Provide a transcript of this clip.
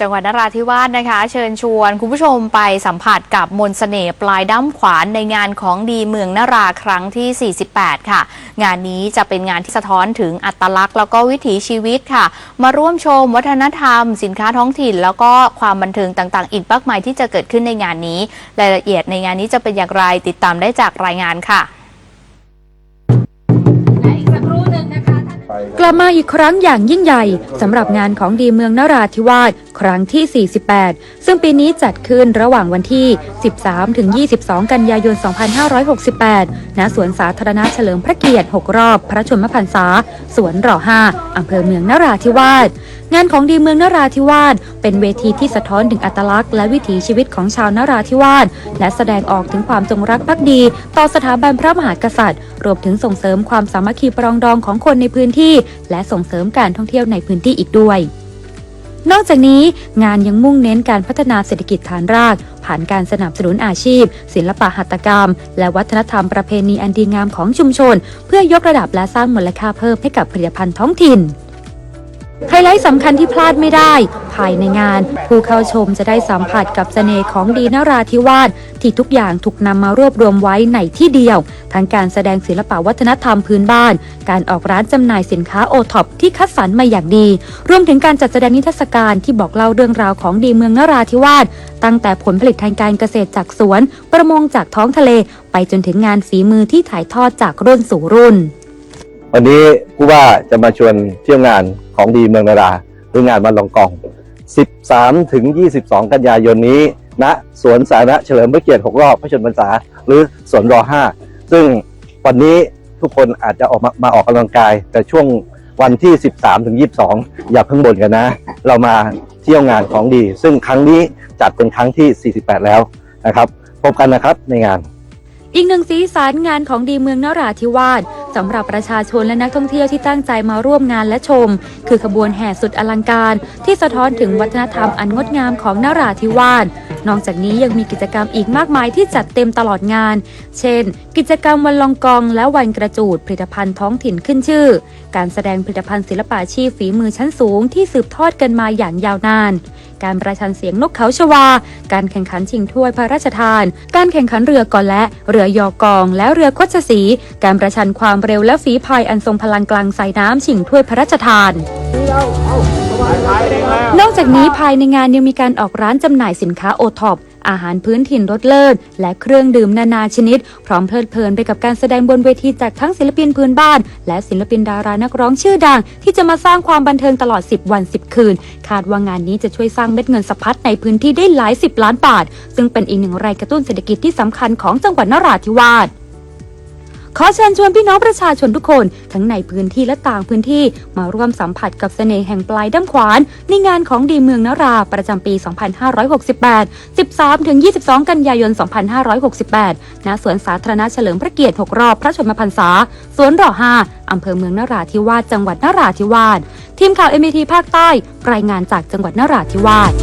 จังหวัดนราธิวาสนะคะ เชิญชวนคุณผู้ชมไปสัมผัสกับมนต์เสน่ห์ปลายด้ามขวานในงานของดีเมืองนราครั้งที่ 48 ค่ะ งานนี้จะเป็นงานที่สะท้อนถึงอัตลักษณ์ แล้วก็วิถีชีวิตค่ะ มาร่วมชมวัฒนธรรม สินค้าท้องถิ่น แล้วก็ความบันเทิงต่างๆ อีกมากมายที่จะเกิดขึ้นในงานนี้ รายละเอียดในงานนี้จะเป็นอย่างไรติดตามได้จากรายงานค่ะ กลับมาอีกครั้งอย่างยิ่งใหญ่สำหรับงานของดีเมืองนราธิวาสครั้งที่ 48 ซึ่งปีนี้จัดขึ้นระหว่างวันที่ 13 ถึง 22 กันยายน 2568 ณ สวนสาธารณะเฉลิมพระเกียรติ 6 รอบ พระชนมพรรษา สวนร5อำเภอเมืองนราธิวาสงานของดีเมืองนราธิวาสเป็นเวทีที่สะท้อนถึงอัตลักษณ์และวิถีชีวิตของชาวนราธิวาสและแสดงออกถึงความจงรักภักดี ต่อสถาบันพระมหากษัตริย์ รวมถึงส่งเสริมความสามัคคีปรองดองของคนในพื้นที่และส่งเสริมการท่องเที่ยวในพื้นที่อีกด้วย นอกจากนี้งานยังมุ่งเน้นการพัฒนาเศรษฐกิจฐานราก ผ่านการสนับสนุนอาชีพ ศิลปะหัตถกรรม และวัฒนธรรมประเพณีอันดีงามของชุมชน เพื่อยกระดับและสร้างมูลค่าเพิ่มให้กับผลิตภัณฑ์ท้องถิ่น ไฮไลท์สำคัญที่พลาดไม่ได้ ภายในงาน ผู้เข้าชมจะได้สัมผัสกับเสน่ห์ของดีนราธิวาสที่ทุกอย่างถูกนำมารวบรวมไว้ในที่เดียว ทั้งการแสดงศิลปวัฒนธรรมพื้นบ้าน การออกร้านจำหน่ายสินค้าโอท็อปที่คัดสรรมาอย่างดี รวมถึงการจัดแสดงนิทรรศการที่บอกเล่าเรื่องราวของดีเมืองนราธิวาสตั้งแต่ผลผลิตทางการเกษตรจากสวน ประมงจากท้องทะเล ไปจนถึงงานฝีมือที่ถ่ายทอดจากรุ่นสู่รุ่น วันนี้ผู้ว่าจะมาชวนเที่ยวงาน ของดีเมืองนาราหรืองานวันลองกอง 13 ถึง 22 กันยายนนี้ณสวนสาธารณะเฉลิมพระเกียรติ 6 รอบพระชนมพรรษา หรือสวนร5ซึ่งวันนี้ทุกคนอาจจะออกมามาออกกำลังกาย แต่ช่วงวันที่ 13ถึง22 อย่าเพิ่งบ่นกันนะ เรามาเที่ยวงานของดี ซึ่งครั้งนี้จัดเป็นครั้งที่ 48 แล้วนะครับ พบกันนะครับในงาน อีกหนึ่งสีสันงานของดีเมืองนราธิวาส สำหรับประชาชนและนักท่องเที่ยวที่ตั้งใจมาร่วมงานและชม คือขบวนแห่สุดอลังการ ที่สะท้อนถึงวัฒนธรรมอันงดงามของนราธิวาสนอกจากนี้ยังมีกิจกรรมอีกมากมายที่จัดเต็มตลอดงาน เช่น กิจกรรมวันลองกองและวันกระจูดผลิตภัณฑ์ท้องถิ่นขึ้นชื่อ การแสดงผลิตภัณฑ์ศิลปาชีพฝีมือชั้นสูงที่สืบทอดกันมาอย่างยาวนาน การประชันเสียงนกเขาชวา การแข่งขันชิงถ้วยพระราชทาน การแข่งขันเรือกอและ เรือยอกอง และเรือคดชสี การประชันความเร็วและฝีพายอันทรงพลังกลางสายน้ำชิงถ้วยพระราชทานนอกจากนี้ภายในงานยังมีการออกร้านจำหน่ายสินค้าโอท็อป อาหารพื้นถิ่นรสเลิศ และเครื่องดื่มนานาชนิด พร้อมเพลิดเพลินไปกับการแสดงบนเวทีจากทั้งศิลปินพื้นบ้าน และศิลปินดารานักร้องชื่อดัง ที่จะมาสร้างความบันเทิงตลอด 10 วัน 10 คืน คาดว่างานนี้จะช่วยสร้างเม็ดเงินสะพัดในพื้นที่ได้หลาย 10 ล้านบาท ซึ่งเป็นอีกหนึ่งแรงกระตุ้นเศรษฐกิจที่สำคัญของจังหวัดนราธิวาส ขอเชิญชวนพี่น้องประชาชนทุกคน ทั้งในพื้นที่และต่างพื้นที่ มาร่วมสัมผัสกับเสน่ห์แห่งปลายด้ามขวาน ในงานของดีเมืองนราประจำปี 2568 13-22 กันยายน 2568 ณ สวนสาธารณะเฉลิมพระเกียรติ 6 รอบพระชนมพรรษา สวนร5อำเภอเมืองนราธิวาส จังหวัดนราธิวาส ทีมข่าว MT ภาคใต้ รายงานจากจังหวัดนราธิวาส